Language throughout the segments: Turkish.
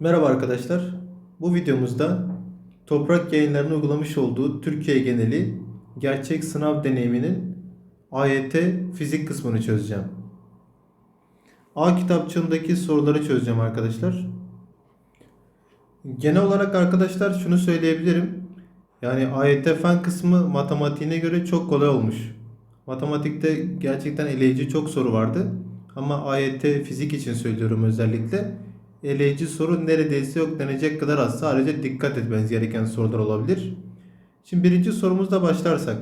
Merhaba arkadaşlar. Bu videomuzda Toprak Yayınları'nın uygulamış olduğu Türkiye geneli gerçek sınav deneyiminin AYT fizik kısmını çözeceğim. A kitapçığındaki soruları çözeceğim arkadaşlar. Genel olarak arkadaşlar şunu söyleyebilirim. Yani AYT fen kısmı matematiğine göre çok kolay olmuş. Matematikte gerçekten eleyici çok soru vardı. Ama AYT fizik için söylüyorum özellikle. Eleyici soru neredeyse yok denecek kadar az. Sadece dikkat etmeniz gereken sorular olabilir. Şimdi birinci sorumuzda başlarsak.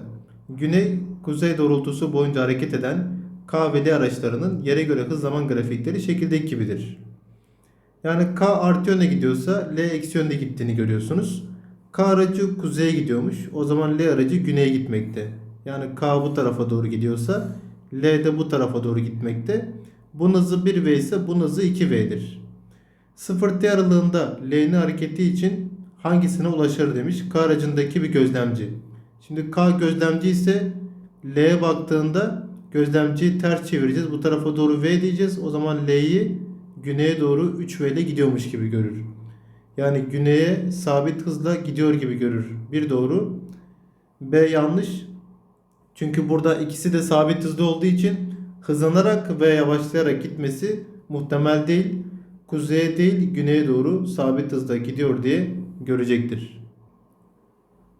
Güney kuzey doğrultusu boyunca hareket eden K ve L araçlarının yere göre hız zaman grafikleri şekildeki gibidir. Yani K artı yönde gidiyorsa L eksi yönde gittiğini görüyorsunuz. K aracı kuzeye gidiyormuş. O zaman L aracı güneye gitmekte. Yani K bu tarafa doğru gidiyorsa L de bu tarafa doğru gitmekte. Bunun hızı 1V ise bunun hızı 2V'dir. 0 T aralığında L'nin hareketi için hangisine ulaşır demiş. K aracındaki bir gözlemci. Şimdi K gözlemci ise L'ye baktığında gözlemciyi ters çevireceğiz. Bu tarafa doğru V diyeceğiz. O zaman L'yi güneye doğru 3V ile gidiyormuş gibi görür. Yani güneye sabit hızla gidiyor gibi görür. Bir doğru. B yanlış. Çünkü burada ikisi de sabit hızda olduğu için hızlanarak ve yavaşlayarak gitmesi muhtemel değil. Kuzeye değil güneye doğru sabit hızda gidiyor diye görecektir.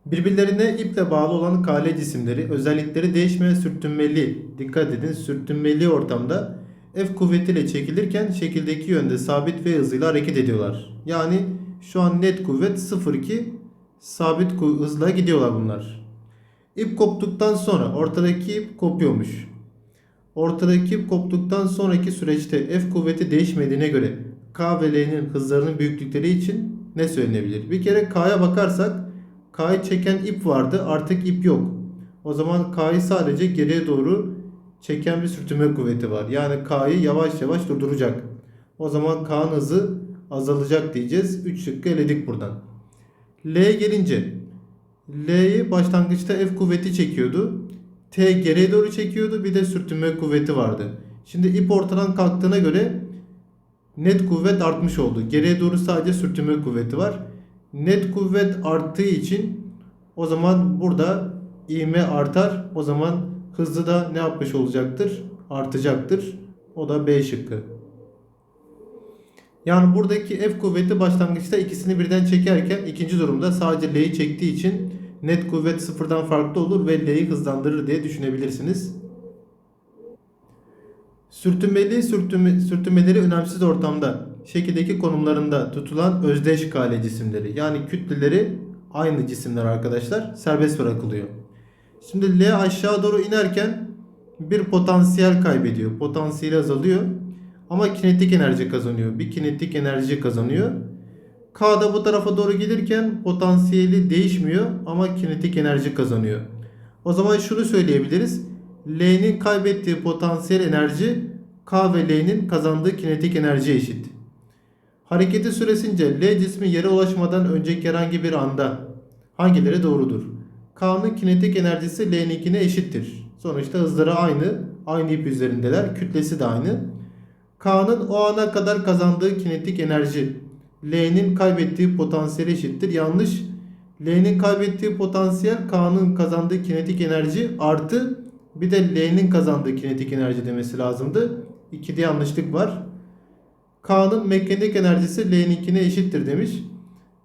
Birbirlerine iple bağlı olan kale cisimleri özellikleri değişmeyen sürtünmeli. Dikkat edin sürtünmeli ortamda F kuvvetiyle çekilirken şekildeki yönde sabit ve hızıyla hareket ediyorlar. Yani şu an net kuvvet 0,2 sabit hızla gidiyorlar bunlar. İp koptuktan sonra ortadaki ip kopuyormuş. Ortadaki ip koptuktan sonraki süreçte F kuvveti değişmediğine göre K ve L'nin hızlarının büyüklükleri için ne söylenebilir? Bir kere K'ya bakarsak K'yı çeken ip vardı artık ip yok. O zaman K'yı sadece geriye doğru çeken bir sürtünme kuvveti var. Yani K'yı yavaş yavaş durduracak. O zaman K'nın hızı azalacak diyeceğiz. 3 şıkkı eledik buradan. L'ye gelince L'yi başlangıçta F kuvveti çekiyordu. T geriye doğru çekiyordu. Bir de sürtünme kuvveti vardı. Şimdi ip ortadan kalktığına göre net kuvvet artmış oldu. Geriye doğru sadece sürtünme kuvveti var. Net kuvvet arttığı için o zaman burada ivme artar. O zaman hızlı da ne yapmış olacaktır? Artacaktır. O da B şıkkı. Yani buradaki F kuvveti başlangıçta ikisini birden çekerken ikinci durumda sadece L'yi çektiği için net kuvvet sıfırdan farklı olur ve L'yi hızlandırır diye düşünebilirsiniz. Sürtünmeli sürtünme, sürtünmeleri önemsiz ortamda şekildeki konumlarında tutulan özdeş kale cisimleri yani kütleleri aynı cisimler arkadaşlar serbest bırakılıyor. Şimdi L aşağı doğru inerken bir potansiyel kaybediyor. Potansiyeli azalıyor. Ama kinetik enerji kazanıyor. Bir kinetik enerji kazanıyor. K da bu tarafa doğru gelirken potansiyeli değişmiyor ama kinetik enerji kazanıyor. O zaman şunu söyleyebiliriz. L'nin kaybettiği potansiyel enerji K ve L'nin kazandığı kinetik enerji eşit. Hareketi süresince L cismi yere ulaşmadan önceki herhangi bir anda hangileri doğrudur? K'nın kinetik enerjisi L'ninkine eşittir. Sonuçta hızları aynı. Aynı ip üzerindeler. Kütlesi de aynı. K'nın o ana kadar kazandığı kinetik enerji L'nin kaybettiği potansiyel eşittir. Yanlış. L'nin kaybettiği potansiyel K'nın kazandığı kinetik enerji artı bir de L'nin kazandığı kinetik enerji demesi lazımdı. İkide yanlışlık var. K'nın mekanik enerjisi L'ninkine eşittir demiş.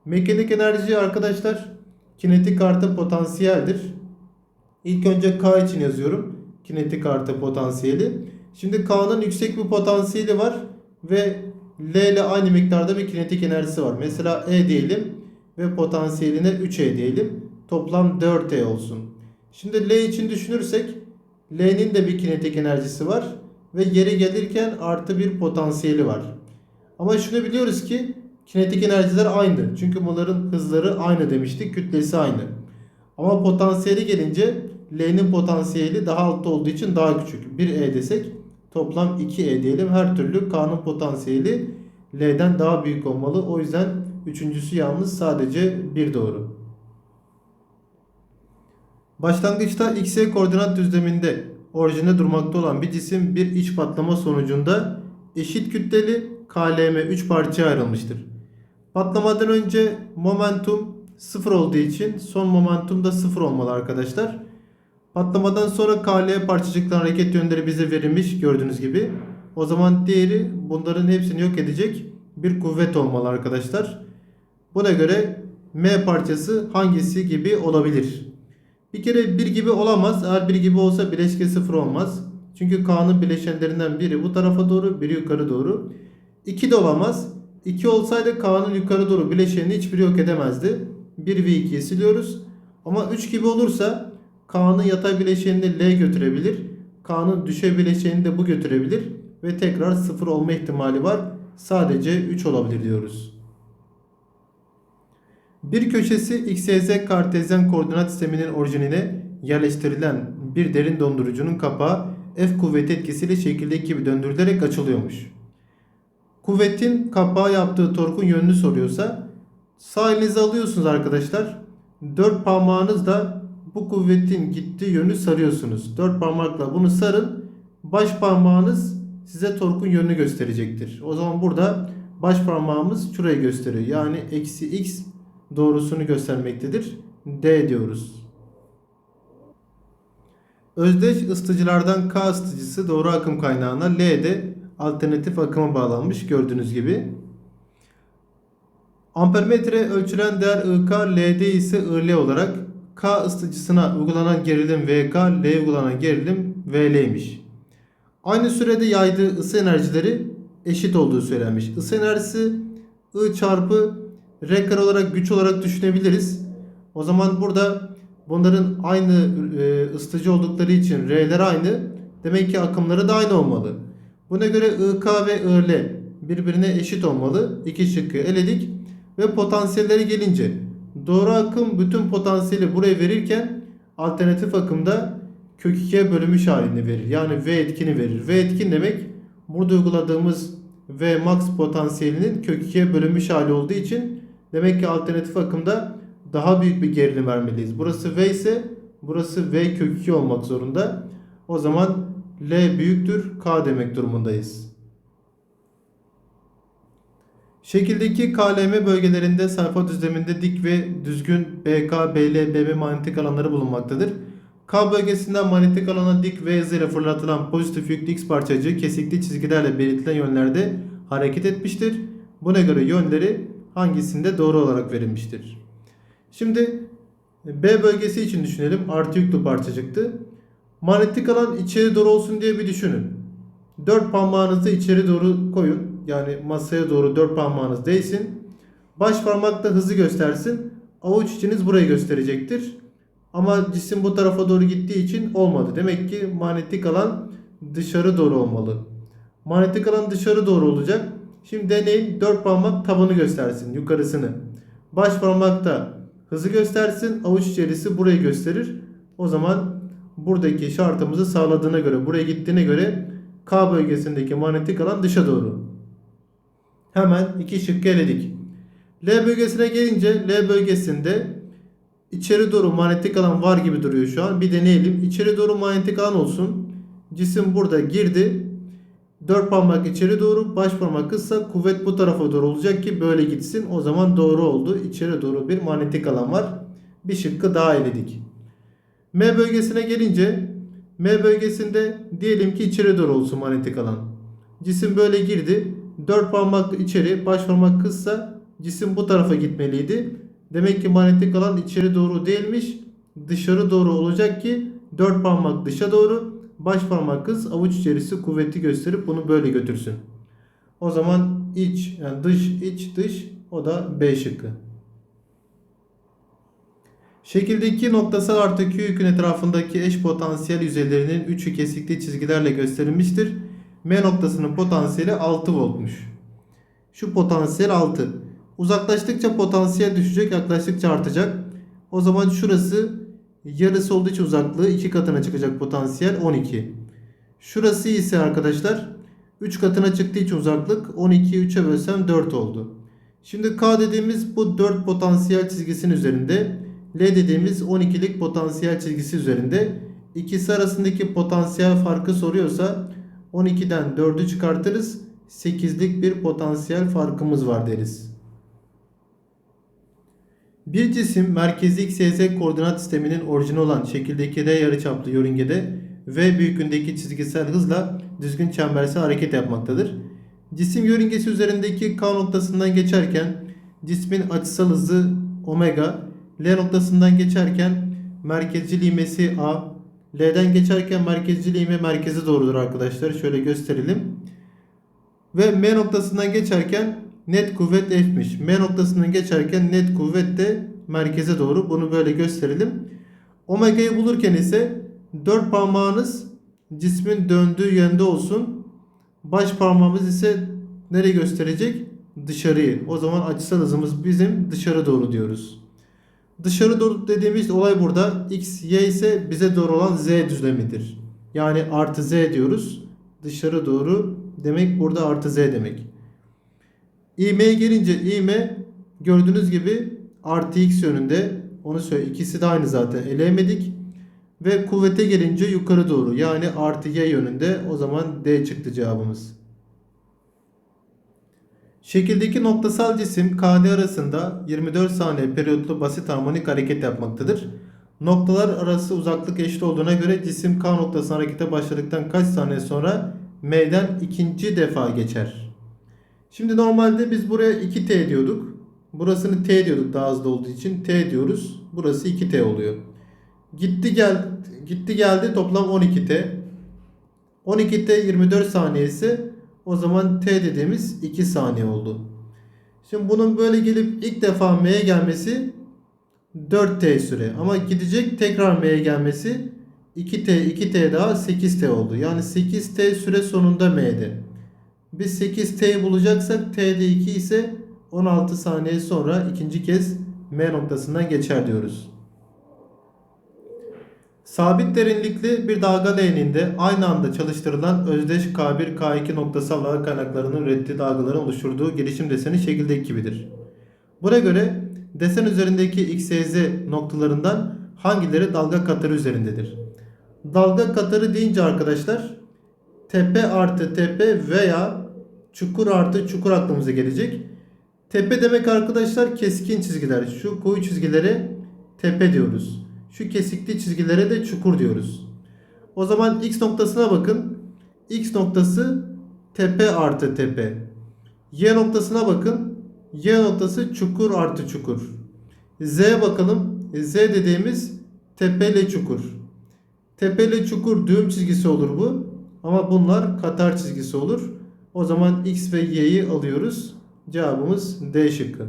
Mekanik enerji arkadaşlar kinetik artı potansiyeldir. İlk önce K için yazıyorum. Kinetik artı potansiyeli. Şimdi K'nın yüksek bir potansiyeli var ve L ile aynı miktarda bir kinetik enerjisi var. Mesela E diyelim ve potansiyeline 3E diyelim. Toplam 4E olsun. Şimdi L için düşünürsek L'nin de bir kinetik enerjisi var ve yeri gelirken artı bir potansiyeli var. Ama şunu biliyoruz ki kinetik enerjiler aynı. Çünkü bunların hızları aynı demiştik. Kütlesi aynı. Ama potansiyeli gelince L'nin potansiyeli daha altta olduğu için daha küçük. 1E desek toplam 2E diyelim. Her türlü K'nın potansiyeli L'den daha büyük olmalı. O yüzden üçüncüsü yalnız sadece 1 doğru. Başlangıçta XY koordinat düzleminde orijinde durmakta olan bir cisim bir iç patlama sonucunda eşit kütleli KLM 3 parçaya ayrılmıştır. Patlamadan önce momentum sıfır olduğu için son momentum da sıfır olmalı arkadaşlar. Patlamadan sonra KL parçacıkların hareket yönleri bize verilmiş gördüğünüz gibi. O zaman diğeri bunların hepsini yok edecek bir kuvvet olmalı arkadaşlar. Buna göre M parçası hangisi gibi olabilir? Bir kere bir gibi olamaz. Eğer bir gibi olsa bileşke sıfır olmaz. Çünkü K'nın bileşenlerinden biri bu tarafa doğru, biri yukarı doğru. 2 de olamaz. 2 olsaydı K'nın yukarı doğru bileşenini hiçbiri yok edemezdi. 1 ve 2'yi siliyoruz. Ama 3 gibi olursa K'nın yatay bileşenini L götürebilir. K'nın düşey bileşenini de bu götürebilir. Ve tekrar 0 olma ihtimali var. Sadece 3 olabilir diyoruz. Bir köşesi x, y, z kartezyen koordinat sisteminin orijinine yerleştirilen bir derin dondurucunun kapağı F kuvveti etkisiyle şekildeki gibi döndürülerek açılıyormuş. Kuvvetin kapağı yaptığı torkun yönünü soruyorsa sağ elinize alıyorsunuz arkadaşlar. Dört parmağınızla bu kuvvetin gittiği yönü sarıyorsunuz. Dört parmakla bunu sarın. Baş parmağınız size torkun yönünü gösterecektir. O zaman burada baş parmağımız şurayı gösteriyor. Yani eksi x doğrusunu göstermektedir. D diyoruz. Özdeş ısıtıcılardan K ısıtıcısı doğru akım kaynağına L de alternatif akıma bağlanmış gördüğünüz gibi. Ampermetre ölçülen değer IK, LD ise IL olarak K ısıtıcısına uygulanan gerilim VK, L uygulanan gerilim VL'ymiş. Aynı sürede yaydığı ısı enerjileri eşit olduğu söylenmiş. Isı enerjisi I çarpı R kare olarak güç olarak düşünebiliriz. O zaman burada bunların aynı e, ısıtıcı oldukları için R'ler aynı. Demek ki akımları da aynı olmalı. Buna göre IK ve IL birbirine eşit olmalı. İki şıkkı eledik. Ve potansiyelleri gelince doğru akım bütün potansiyeli buraya verirken alternatif akımda kök 2'ye bölünmüş halini verir. Yani V etkini verir. V etkin demek burada uyguladığımız V max potansiyelinin kök 2'ye bölünmüş hali olduğu için demek ki alternatif akımda daha büyük bir gerilim vermeliyiz. Burası V ise burası V kök 2 olmak zorunda. O zaman L büyüktür K demek durumundayız. Şekildeki KLM bölgelerinde sayfa düzleminde dik ve düzgün BK, BL, BM manyetik alanları bulunmaktadır. K bölgesinden manyetik alana dik V hızıyla fırlatılan pozitif yüklü X parçacığı kesikli çizgilerle belirtilen yönlerde hareket etmiştir. Buna göre yönleri hangisinde doğru olarak verilmiştir? Şimdi B bölgesi için düşünelim. Artı yüklü parçacıktı. Manyetik alan içeri doğru olsun diye bir düşünün. Dört parmağınızı içeri doğru koyun. Yani masaya doğru dört parmağınız değsin. Baş parmakla hızı göstersin. Avuç içiniz burayı gösterecektir. Ama cisim bu tarafa doğru gittiği için olmadı. Demek ki manyetik alan dışarı doğru olmalı. Manyetik alan dışarı doğru olacak. Şimdi deneyin. Dört parmak tabanı göstersin. Yukarısını. Baş parmak da hızı göstersin. Avuç içerisi burayı gösterir. O zaman buradaki şartımızı sağladığına göre, buraya gittiğine göre K bölgesindeki manyetik alan dışa doğru. Hemen iki şıkkı eledik. L bölgesine gelince L bölgesinde içeri doğru manyetik alan var gibi duruyor şu an. Bir deneyelim. İçeri doğru manyetik alan olsun. Cisim burada girdi. Dört parmak içeri doğru, baş parmak kısa, kuvvet bu tarafa doğru olacak ki böyle gitsin. O zaman doğru oldu. İçeri doğru bir manyetik alan var. Bir şıkkı daha eledik. M bölgesine gelince M bölgesinde diyelim ki içeri doğru olsun manyetik alan. Cisim böyle girdi. Dört parmak içeri, baş parmak kısa cisim bu tarafa gitmeliydi. Demek ki manyetik alan içeri doğru değilmiş. Dışarı doğru olacak ki dört parmak dışa doğru, baş parmak kız avuç içerisi kuvveti gösterip bunu böyle götürsün. O zaman iç yani dış iç dış o da B şıkkı. Şekildeki noktasal artı Q yükün etrafındaki eş potansiyel yüzeylerinin üçü kesikli çizgilerle gösterilmiştir. M noktasının potansiyeli 6 voltmuş. Şu potansiyel 6. Uzaklaştıkça potansiyel düşecek, yaklaştıkça artacak. O zaman şurası yarısı olduğu için uzaklığı 2 katına çıkacak potansiyel 12. Şurası ise arkadaşlar 3 katına çıktığı için uzaklık 12'yi 3'e bölsem 4 oldu. Şimdi K dediğimiz bu 4 potansiyel çizgisinin üzerinde. L dediğimiz 12'lik potansiyel çizgisi üzerinde. İkisi arasındaki potansiyel farkı soruyorsa 12'den 4'ü çıkartırız. 8'lik bir potansiyel farkımız var deriz. Bir cisim merkezi x, y, z koordinat sisteminin orijini olan şekildeki R yarıçaplı yörüngede v büyüklüğündeki çizgisel hızla düzgün çembersel hareket yapmaktadır. Cisim yörüngesi üzerindeki K noktasından geçerken cismin açısal hızı omega, L noktasından geçerken merkezcil ivmesi A, L'den geçerken merkezcil ivme merkeze doğrudur arkadaşlar. Şöyle gösterelim. Ve M noktasından geçerken net kuvvet F'miş. M noktasından geçerken net kuvvet de merkeze doğru. Bunu böyle gösterelim. Omega'yı bulurken ise dört parmağınız cismin döndüğü yönde olsun. Baş parmağımız ise nereye gösterecek? Dışarıyı. O zaman açısal hızımız bizim dışarı doğru diyoruz. Dışarı doğru dediğimiz olay burada. X, Y ise bize doğru olan Z düzlemidir. Yani artı Z diyoruz. Dışarı doğru demek burada artı Z demek. İğmeye gelince iğme gördüğünüz gibi artı X yönünde. Onu söyle. İkisi de aynı zaten. Eleyemedik. Ve kuvvete gelince yukarı doğru. Yani artı Y yönünde. O zaman D çıktı cevabımız. Şekildeki noktasal cisim KD arasında 24 saniye periyotlu basit harmonik hareket yapmaktadır. Noktalar arası uzaklık eşit olduğuna göre cisim K noktasına harekete başladıktan kaç saniye sonra M'den ikinci defa geçer. Şimdi normalde biz buraya 2T diyorduk. Burasını T diyorduk daha hızlı olduğu için. T diyoruz. Burası 2T oluyor. Gitti gel gitti geldi toplam 12T. 12T 24 saniyesi o zaman T dediğimiz 2 saniye oldu. Şimdi bunun böyle gelip ilk defa M'ye gelmesi 4T süre. Ama gidecek tekrar M'ye gelmesi 2T 2T daha 8T oldu. Yani 8T süre sonunda M'de. Biz 8T'yi bulacaksak T'de 2 ise 16 saniye sonra ikinci kez M noktasından geçer diyoruz. Sabit derinlikli bir dalga leğeninde aynı anda çalıştırılan özdeş K1, K2 noktasal dalga kaynaklarının ürettiği dalgaların oluşturduğu gelişim deseni şekildeki gibidir. Buna göre desen üzerindeki X, Z noktalarından hangileri dalga katarı üzerindedir? Dalga katarı deyince arkadaşlar tepe artı tepe veya çukur artı çukur aklımıza gelecek. Tepe demek arkadaşlar keskin çizgiler. Şu koyu çizgilere tepe diyoruz. Şu kesikli çizgilere de çukur diyoruz. O zaman x noktasına bakın. X noktası tepe artı tepe. Y noktasına bakın. Y noktası çukur artı çukur. Z'ye bakalım. Z dediğimiz tepe ile çukur. Tepe ile çukur düğüm çizgisi olur bu. Ama bunlar katar çizgisi olur. O zaman X ve Y'yi alıyoruz. Cevabımız D şıkkı.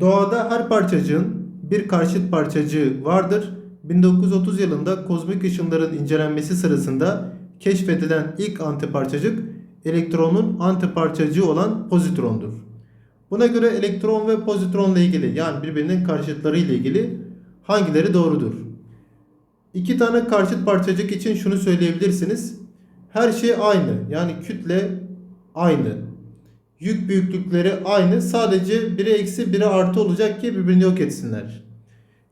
Doğada her parçacığın bir karşıt parçacığı vardır. 1930 yılında kozmik ışınların incelenmesi sırasında keşfedilen ilk antiparçacık elektronun antiparçacığı olan pozitrondur. Buna göre elektron ve pozitronla ilgili yani birbirinin karşıtları ile ilgili hangileri doğrudur? İki tane karşıt parçacık için şunu söyleyebilirsiniz. Her şey aynı. Yani kütle aynı. Yük büyüklükleri aynı. Sadece biri eksi biri artı olacak ki birbirini yok etsinler.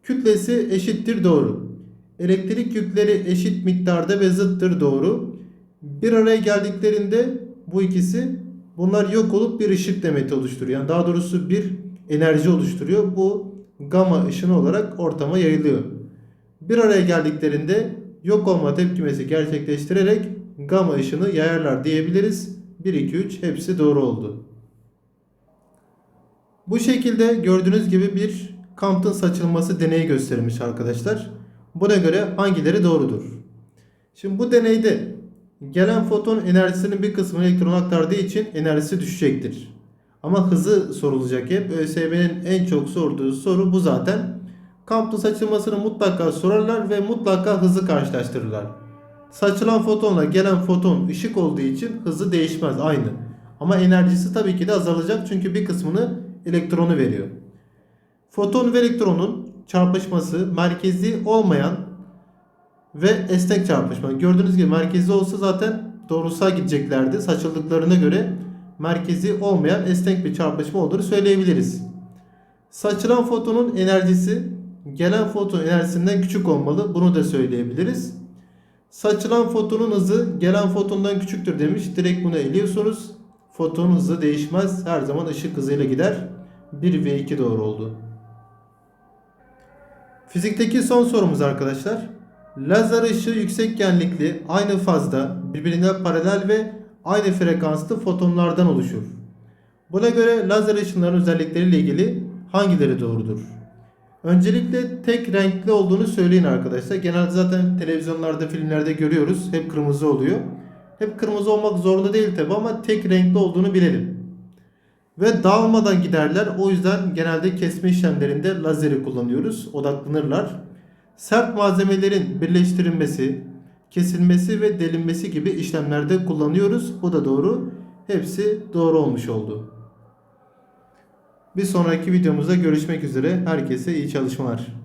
Kütlesi eşittir doğru. Elektrik yükleri eşit miktarda ve zıttır doğru. Bir araya geldiklerinde bu ikisi bunlar yok olup bir ışık demeti oluşturuyor. Yani daha doğrusu bir enerji oluşturuyor. Bu gama ışını olarak ortama yayılıyor. Bir araya geldiklerinde yok olma tepkimesi gerçekleştirerek gama ışını yayarlar diyebiliriz. 1, 2, 3 hepsi doğru oldu. Bu şekilde gördüğünüz gibi bir Compton saçılması deneyi gösterilmiş arkadaşlar. Buna göre hangileri doğrudur? Şimdi bu deneyde gelen foton enerjisinin bir kısmını elektrona aktardığı için enerjisi düşecektir. Ama hızı sorulacak hep. ÖSYM'nin en çok sorduğu soru bu zaten. Compton saçılmasını mutlaka sorarlar ve mutlaka hızı karşılaştırırlar. Saçılan fotonla gelen foton ışık olduğu için hızı değişmez aynı. Ama enerjisi tabii ki de azalacak çünkü bir kısmını elektronu veriyor. Foton ve elektronun çarpışması merkezi olmayan ve esnek çarpışma. Gördüğünüz gibi merkezi olsa zaten doğrusal gideceklerdi. Saçıldıklarına göre merkezi olmayan esnek bir çarpışma olduğunu söyleyebiliriz. Saçılan fotonun enerjisi gelen foton enerjisinden küçük olmalı. Bunu da söyleyebiliriz. Saçılan fotonun hızı gelen fotondan küçüktür demiş. Direkt bunu eliyorsunuz. Fotonun hızı değişmez. Her zaman ışık hızıyla gider. 1 ve 2 doğru oldu. Fizikteki son sorumuz arkadaşlar. Lazer ışığı yüksek genlikli, aynı fazda, birbirine paralel ve aynı frekanslı fotonlardan oluşur. Buna göre lazer ışınlarının özellikleriyle ilgili hangileri doğrudur? Öncelikle tek renkli olduğunu söyleyin arkadaşlar. Genelde zaten televizyonlarda, filmlerde görüyoruz. Hep kırmızı oluyor. Hep kırmızı olmak zorunda değil tabi ama tek renkli olduğunu bilelim. Ve dağılmadan giderler. O yüzden genelde kesme işlemlerinde lazeri kullanıyoruz. Odaklanırlar. Sert malzemelerin birleştirilmesi, kesilmesi ve delinmesi gibi işlemlerde kullanıyoruz. Bu da doğru. Hepsi doğru olmuş oldu. Bir sonraki videomuzda görüşmek üzere. Herkese iyi çalışmalar.